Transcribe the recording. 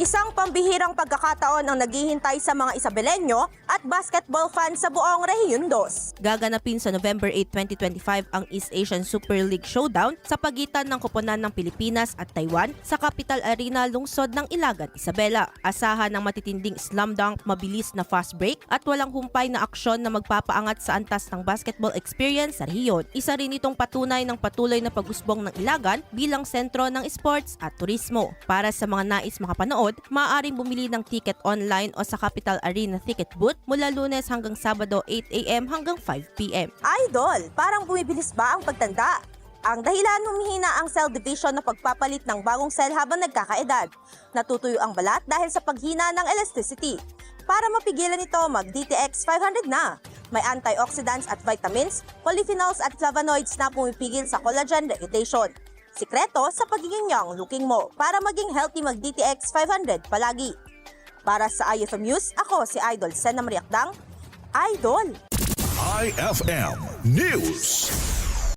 Isang pambihirang pagkakataon ang naghihintay sa mga Isabelenyo at basketball fans sa buong Rehiyon 2. Gaganapin sa November 8, 2025 ang East Asian Super League Showdown sa pagitan ng koponan ng Pilipinas at Taiwan sa Capital Arena lungsod ng Ilagan, Isabela. Asahan ng matitinding slam dunk, mabilis na fast break at walang humpay na aksyon na magpapaangat sa antas ng basketball experience sa rehiyon. Isa rin itong patunay ng patuloy na pag-usbong ng Ilagan bilang sentro ng sports at turismo. Para sa mga nais makapanood, maaaring bumili ng ticket online o sa Capital Arena ticket booth mula lunes hanggang Sabado 8am hanggang 5pm. Idol, parang bumibilis ba ang pagtanda? Ang dahilan humihina ang cell division na pagpapalit ng bagong cell habang nagkakaedad. Natutuyo ang balat dahil sa paghina ng elasticity. Para mapigilan ito, mag-DTX 500 na. May antioxidants at vitamins, polyphenols at flavonoids na pumipigil sa collagen degradation. Sikreto sa pagiging young looking mo para maging healthy mag-DTX 500 palagi. Para sa IFM News, ako si Idol Sena Mariakdang. Idol! IFM News.